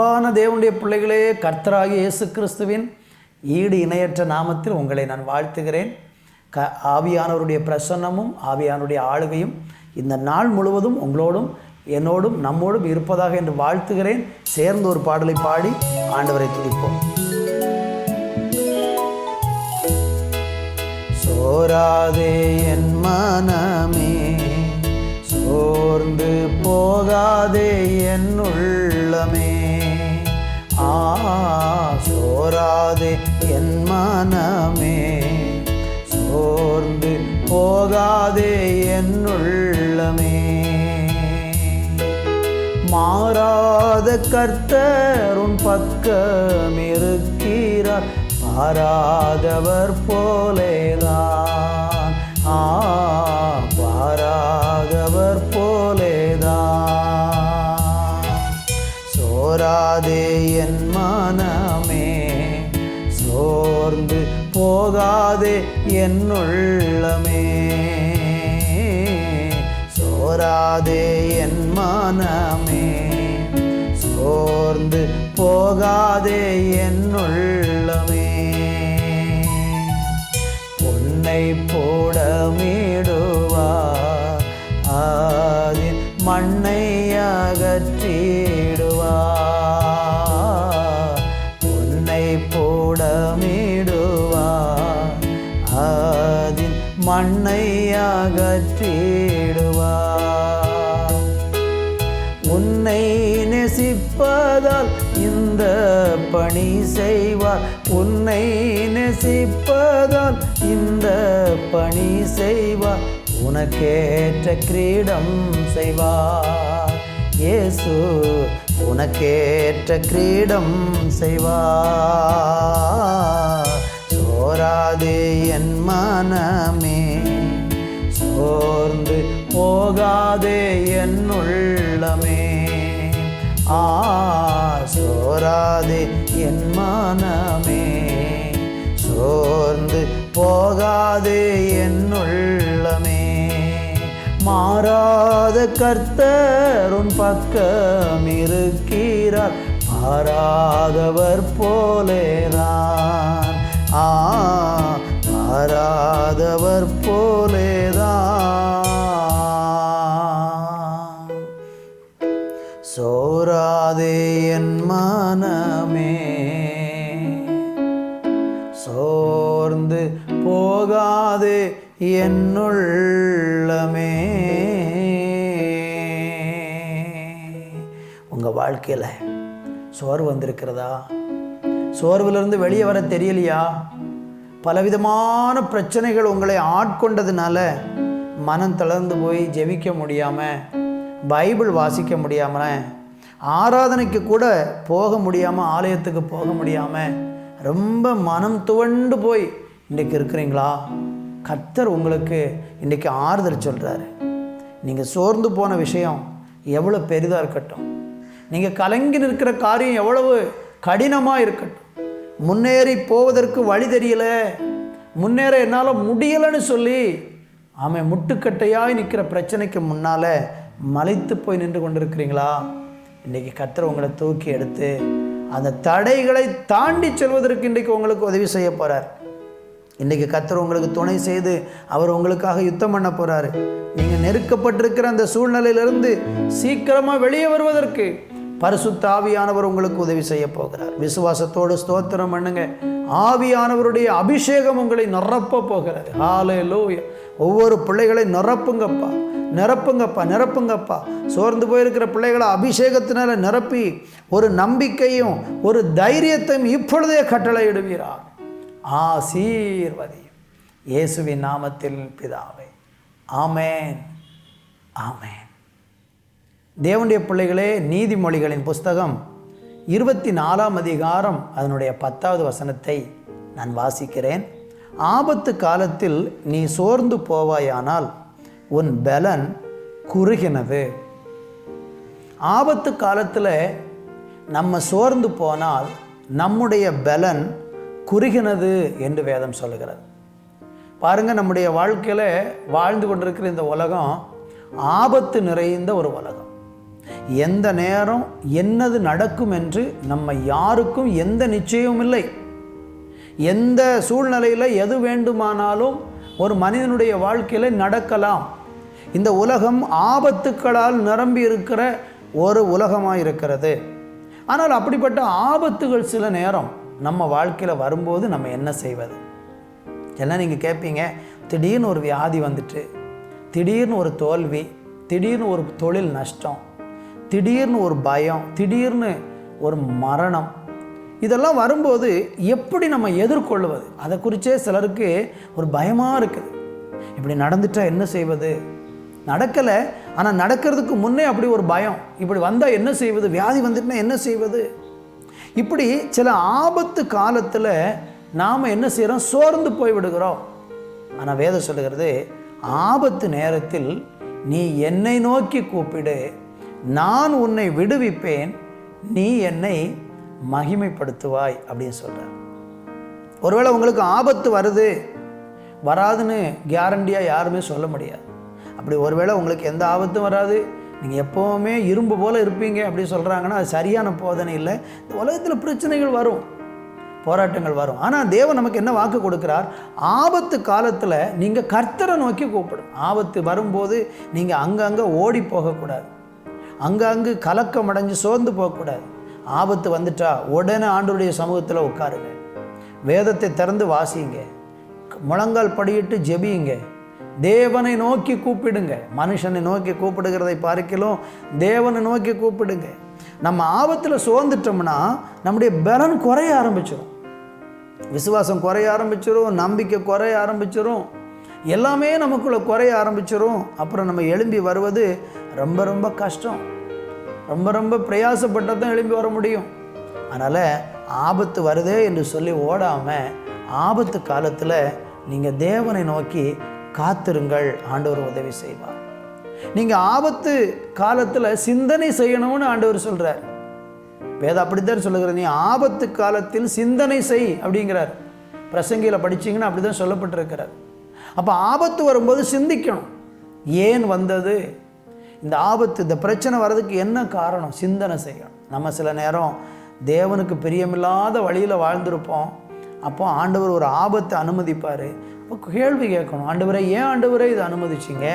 அன்பான தேவனுடைய பிள்ளைகளே கர்த்தராகி இயேசு கிறிஸ்துவின் ஈடு இணையற்ற நாமத்தில் உங்களை நான் வாழ்த்துகிறேன். க ஆவியானவருடைய பிரசன்னமும் ஆவியானுடைய ஆளுகையும் இந்த நாள் முழுவதும் உங்களோடும் என்னோடும் நம்மோடும் இருப்பதாக என்று வாழ்த்துகிறேன். சேர்ந்து ஒரு பாடலை பாடி ஆண்டவரை துதிப்போம். சோராதே என் மனமே சோர்ந்து போகாதே என் உள்ளமே. சோராது என் மனமே. சோர்ந்து போகாதே என்னுள்ளமே மாறாத கர்த்தர் பக்கம் இருக்கிறார். பாராதவர் போலேதான். ஆ பாராதவர் போகாதே என்னுள்ளமே. சோராதே என் மனமே. சோர்ந்து போகாதே என்னுள்ள அகற்றிடுவார் உன்னை நெசிப்பதால் இந்த பணி செய்வார் உன்னை நெசிப்பதால் இந்த பணி செய்வார் உனக்கேற்ற கிரீடம் செய்வார் இயேசு உனக்கேற்ற கிரீடம் செய்வார் ஆ சோராதே என் மனமே. சோர்ந்து போகாதே என் உள்ளமே. மாறாத கர்த்தர் பக்கம் இருக்கிறார். மாறாதவர் போலேதான் ஆ மாறாதவர் போலேதான் உங்கள் வாழ்க்கையில் சோர்வு வந்திருக்கிறதா? சோர்விலிருந்து வெளியே வர தெரியலையா? பலவிதமான பிரச்சனைகள் உங்களை ஆட்கொண்டதுனால மனம் தளர்ந்து போய் ஜெபிக்க முடியாமல் பைபிள் வாசிக்க முடியாமல் ஆராதனைக்கு கூட போக முடியாமல் ஆலயத்துக்கு போக முடியாமல் ரொம்ப மனம் துவண்டு போய் இன்றைக்கி இருக்கிறீங்களா? கர்த்தர் உங்களுக்கு இன்றைக்கி ஆறுதல் சொல்கிறாரு நீங்கள் சோர்ந்து போன விஷயம் எவ்வளோ பெரிதாக இருக்கட்டும். நீங்கள் கலங்கி நிற்கிற காரியம் எவ்வளவு கடினமாக இருக்கட்டும். முன்னேறி போவதற்கு வழி தெரியல. முன்னேற என்னால் முடியலைன்னு சொல்லி ஆமாம் முட்டுக்கட்டையாய் நிற்கிற பிரச்சனைக்கு முன்னால் மலைத்து போய் நின்று கொண்டிருக்கிறீங்களா? இன்றைக்கி கர்த்தர் உங்களை தூக்கி எடுத்து அந்த தடைகளை தாண்டி செல்வதற்கு இன்றைக்கு உங்களுக்கு உதவி செய்ய போகிறார் இன்றைக்கி கர்த்தர் உங்களுக்கு துணை செய்து அவர் உங்களுக்காக யுத்தம் பண்ண போகிறாரு நீங்கள் நெருக்கப்பட்டிருக்கிற அந்த சூழ்நிலையிலிருந்து சீக்கிரமாக வெளியே வருவதற்கு பரிசுத்த ஆவியானவர் உங்களுக்கு உதவி செய்ய போகிறார். விசுவாசத்தோடு ஸ்தோத்திரம் பண்ணுங்க. ஆவியானவருடைய அபிஷேகம் உங்களை நிரப்ப போகிறது. ஹாலே லூயா ஒவ்வொரு பிள்ளைகளை நிரப்புங்கப்பா. நிரப்புங்கப்பா நிரப்புங்கப்பா. சோர்ந்து போயிருக்கிற பிள்ளைகளை அபிஷேகத்தினால நிரப்பி ஒரு நம்பிக்கையும் ஒரு தைரியத்தையும் இப்பொழுதே கட்டளையிடுவீரா ஆசீர்வதியும். இயேசுவின் நாமத்தில் பிதாவே. ஆமேன். ஆமேன். தேவனுடைய பிள்ளைகளே நீதிமொழிகளின் புஸ்தகம் இருபத்தி நாலாம் அதிகாரம் அதனுடைய பத்தாவது வசனத்தை நான் வாசிக்கிறேன். ஆபத்து காலத்தில் நீ சோர்ந்து போவாயானால் உன் பலன் குறுகினது. ஆபத்து காலத்தில் நம்ம சோர்ந்து போனால் நம்முடைய பலன் குறுகினது என்று வேதம் சொல்லுகிறது. பாருங்கள் நம்முடைய வாழ்க்கையில் வாழ்ந்து கொண்டிருக்கிற இந்த உலகம் ஆபத்து நிறைந்த ஒரு உலகம். எந்த நேரம் என்னது நடக்கும் என்று நம்ம யாருக்கும் எந்த நிச்சயமும் இல்லை. எந்த சூழ்நிலையில் எது வேண்டுமானாலும் ஒரு மனிதனுடைய வாழ்க்கையில் நடக்கலாம். இந்த உலகம் ஆபத்துக்களால் நிரம்பி இருக்கிற ஒரு உலகமாக இருக்கிறது ஆனால் அப்படிப்பட்ட ஆபத்துகள் சில நேரம் நம்ம வாழ்க்கையில் வரும்போது நம்ம என்ன செய்வது? எல்லாம் நீங்கள் கேட்பீங்க திடீர்னு ஒரு வியாதி வந்துட்டு திடீர்னு ஒரு தோல்வி திடீர்னு ஒரு தொழில் நஷ்டம் திடீர்னு ஒரு பயம் திடீர்னு ஒரு மரணம். இதெல்லாம் வரும்போது எப்படி நம்ம எதிர்கொள்வது? அதை குறித்தே சிலருக்கு ஒரு பயமாக இருக்குது. இப்படி நடந்துட்டா என்ன செய்வது? நடக்கலை ஆனால் நடக்கிறதுக்கு முன்னே அப்படி ஒரு பயம். இப்படி வந்தால் என்ன செய்வது? வியாதி வந்துட்டுனா என்ன செய்வது? இப்படி சில ஆபத்து காலத்தில் நாம் என்ன செய்கிறோம் சோர்ந்து போய் விடுகிறோம். ஆனால் வேதம் சொல்லுகிறது ஆபத்து நேரத்தில் நீ என்னை நோக்கி கூப்பிடு. நான் உன்னை விடுவிப்பேன் நீ என்னை மகிமைப்படுத்துவாய் அப்படின்னு சொல்கிறார் ஒருவேளை உங்களுக்கு ஆபத்து வருது வராதுன்னு கேரண்டியாக யாருமே சொல்ல முடியாது. அப்படி ஒருவேளை உங்களுக்கு எந்த ஆபத்தும் வராது நீங்கள் எப்போவுமே இரும்பு போல் இருப்பீங்க அப்படின்னு சொல்கிறாங்கன்னா அது சரியான போதனை இல்லை. இந்த உலகத்தில் பிரச்சனைகள் வரும் போராட்டங்கள் வரும். ஆனால் தேவன் நமக்கு என்ன வாக்கு கொடுக்குறார்? ஆபத்து காலத்தில் நீங்கள் கர்த்தரை நோக்கி கூப்பிடும் ஆபத்து வரும்போது நீங்கள் அங்கங்கே ஓடி போகக்கூடாது. அங்கங்கு கலக்கம் அடைஞ்சு சோர்ந்து போகக்கூடாது. ஆபத்து வந்துட்டா உடனே ஆண்டுடைய சமூகத்தில் உட்காருங்க. வேதத்தை திறந்து வாசிங்க. முழங்கால் படியிட்டு ஜெபியுங்க தேவனை நோக்கி கூப்பிடுங்க. மனுஷனை நோக்கி கூப்பிடுகிறதை பார்க்கலாம் தேவனை நோக்கி கூப்பிடுங்க. நம்ம ஆபத்தில் சோர்ந்துட்டோம்னா நம்முடைய பலன் குறைய ஆரம்பிச்சிடும் விசுவாசம் குறைய ஆரம்பிச்சிடும் நம்பிக்கை குறைய ஆரம்பிச்சிடும் எல்லாமே நமக்குள்ளே குறைய ஆரம்பிச்சிடும் அப்புறம் நம்ம எழும்பி வருவது ரொம்ப ரொம்ப கஷ்டம். ரொம்ப ரொம்ப பிரயாசப்பட்டால் தான் எழும்பி வர முடியும். அதனால் ஆபத்து வருதே என்று சொல்லி ஓடாமல் ஆபத்து காலத்தில் நீங்கள் தேவனை நோக்கி காத்திருங்கள் ஆண்டவர் உதவி செய்வார். நீங்கள் ஆபத்து காலத்தில் சிந்தனை செய்யணும்னு ஆண்டவர் சொல்கிறார் வேதம் அப்படித்தான் சொல்லுகிறார் நீ ஆபத்து காலத்தில் சிந்தனை செய் அப்படிங்கிறார். பிரசங்கியில் படிச்சிங்கன்னா அப்படி தான் சொல்லப்பட்டிருக்கிறார். அப்போ ஆபத்து வரும்போது சிந்திக்கணும். ஏன் வந்தது? இந்த ஆபத்து இந்த பிரச்சனை வர்றதுக்கு என்ன காரணம்? சிந்தனை செய்யணும். நம்ம சில நேரம் தேவனுக்கு பிரியமில்லாத வழியில் வாழ்ந்திருப்போம். அப்போ ஆண்டவர் ஒரு ஆபத்தை அனுமதிப்பார். அப்போ கேள்வி கேட்கணும். ஆண்டவரை ஏன் ஆண்டவரை இதை அனுமதிச்சிங்க?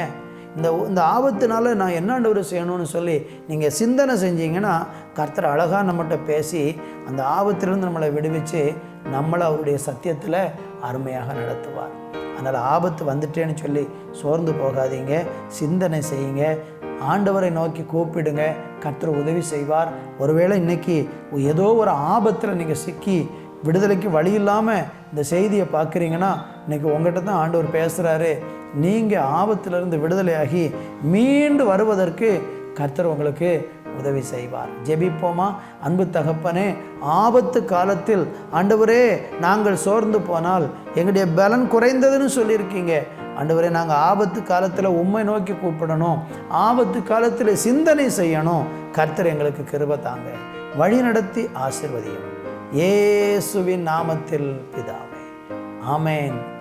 இந்த இந்த ஆபத்தினால நான் என்ன ஆண்டவரை செய்யணும்னு சொல்லி நீங்கள் சிந்தனை செஞ்சீங்கன்னா கர்த்தர் அழகாக நம்மகிட்ட பேசி அந்த ஆபத்திலிருந்து நம்மளை விடுவிச்சு நம்மளை அவருடைய சத்தியத்தில் அருமையாக நடத்துவார். அதனால் ஆபத்து வந்துட்டேன்னு சொல்லி சோர்ந்து போகாதீங்க. சிந்தனை செய்யுங்க. ஆண்டவரை நோக்கி கூப்பிடுங்க கர்த்தர் உதவி செய்வார். ஒருவேளை இன்னைக்கு ஏதோ ஒரு ஆபத்தில் நீங்கள் சிக்கி விடுதலைக்கு வழி இல்லாமல் இந்த செய்தியை பார்க்குறீங்கன்னா இன்றைக்கி உங்கள்கிட்ட தான் ஆண்டவர் பேசுகிறாரு நீங்கள் ஆபத்திலிருந்து விடுதலையாகி மீண்டு வருவதற்கு கர்த்தர் உங்களுக்கு உதவி செய்வார். ஜெபிப்போமா? அன்பு தகப்பனே ஆபத்து காலத்தில் ஆண்டவரே நாங்கள் சோர்ந்து போனால் எங்களுடைய பலன் குறைந்ததுன்னு சொல்லியிருக்கீங்க. ஆண்டவரே நாங்கள் ஆபத்து காலத்தில் உண்மை நோக்கி கூப்பிடணும். ஆபத்து காலத்தில் சிந்தனை செய்யணும். கர்த்தர் எங்களுக்கு கிருப தாங்க. வழி நடத்தி ஆசிர்வதியும். ஏசுவின் நாமத்தில் பிதாவே. ஆமேன்.